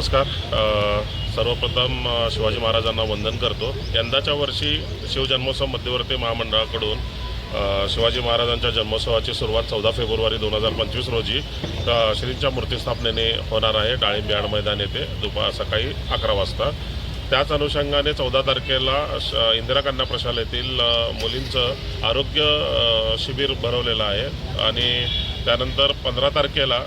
नमस्कार. सर्वप्रथम शिवाजी महाराजांना वंदन करतो. यंदाच्या वर्षी शिवजन्मोत्सव मध्यवर्ती महामंडळाकडून शिवाजी महाराजांच्या जन्मोत्सवाची सुरुवात चौदा फेब्रुवारी दोन हजार पंचवीस रोजी श्रींच्या मूर्तीस्थापनेने होणार आहे. डाळिंब मैदान येथे दुपार सकाळी अकरा वाजता. त्याच अनुषंगाने चौदा तारखेला श- इंदिरा कन्या प्रशालेतील मुलींचं आरोग्य शिबिर भरवलेलं आहे. आणि त्यानंतर पंधरा तारखेला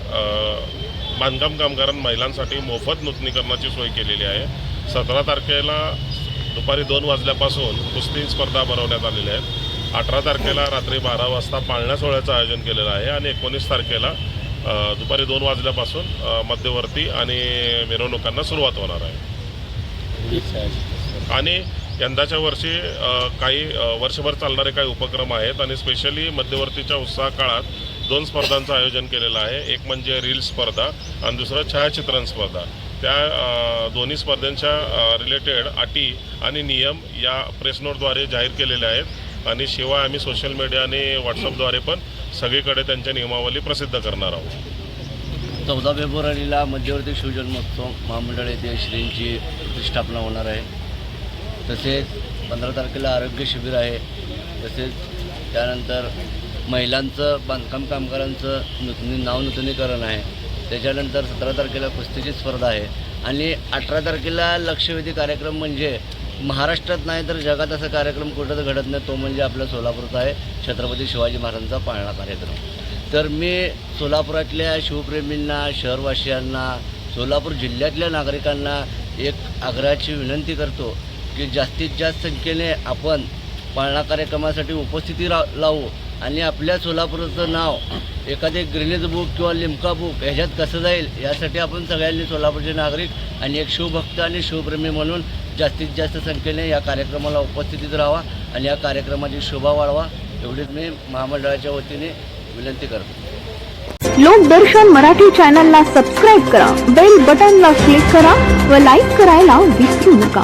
बांधकाम कामगारां महिलांसाठी मोफत नूतनीकरणाची सोय केलेली आहे. सतरा तारखेला दुपारी दोन वाजल्यापासून कुस्ती स्पर्धा भरवण्यात आलेल्या आहेत. अठरा तारखेला रात्री बारा वाजता पाळण्या सोहळ्याचं आयोजन केलेलं आहे आणि एकोणीस तारखेला दुपारी दोन वाजल्यापासून मध्यवर्ती आणि मिरवणुकांना सुरुवात होणार आहे. आणि यंदाच्या वर्षी काही वर्षभर चालणारे काही उपक्रम आहेत आणि स्पेशली मध्यवर्तीच्या उत्साह काळात दोन स्पर्धांचं आयोजन केलेलं आहे. एक म्हणजे रील स्पर्धा आणि दुसरं छायाचित्रण स्पर्धा. त्या दोन्ही स्पर्धांच्या रिलेटेड अटी आणि नियम या प्रेस नोटद्वारे जाहीर केलेले आहेत. आणि शिवाय आम्ही सोशल मीडिया आणि व्हॉट्सअपद्वारे पण सगळीकडे त्यांच्या नियमावली प्रसिद्ध करणार आहोत. चौदा फेब्रुवारीला मध्यवर्ती शिवजन्मोत्सव महामंडळ येथे श्रींची प्रतिष्ठापना होणार आहे. तसेच पंधरा तारखेला आरोग्य शिबिर आहे. तसेच त्यानंतर महिलांचं बांधकाम कामगारांचं नूतनी नावनूतनीकरण आहे. त्याच्यानंतर सतरा तारखेला कुस्तीची स्पर्धा आहे. आणि अठरा तारखेला लक्षवेधी कार्यक्रम म्हणजे महाराष्ट्रात नाही तर जगात असा कार्यक्रम कुठंच घडत नाही तो म्हणजे आपल्या सोलापूरचा आहे. छत्रपती शिवाजी महाराजांचा पाळणा कार्यक्रम. तर मी सोलापुरातल्या शिवप्रेमींना शहरवासियांना सोलापूर जिल्ह्यातल्या नागरिकांना एक आग्रहाची विनंती करतो की जास्तीत जास्त संख्येने आपण पाळणा कार्यक्रमासाठी उपस्थिती रा लावू. आणि आपल्या सोलापूरचं नाव एखादे ग्रेनेज बुक किंवा लिमका बुक ह्याच्यात कसं जाईल यासाठी आपण सगळ्यांनी सोलापूरचे नागरिक आणि एक शिवभक्त आणि शिवप्रेमी म्हणून जास्तीत जास्त संख्येने या कार्यक्रमाला उपस्थितीत राहावा आणि या कार्यक्रमाची शोभा वाढवा. एवढीच मी महामंडळाच्या वतीने विनंती करतो. लोकदर्शन मराठी चॅनलला सबस्क्राईब करा बेल बटनला क्लिक करा व लाईक करायला विसरू नका.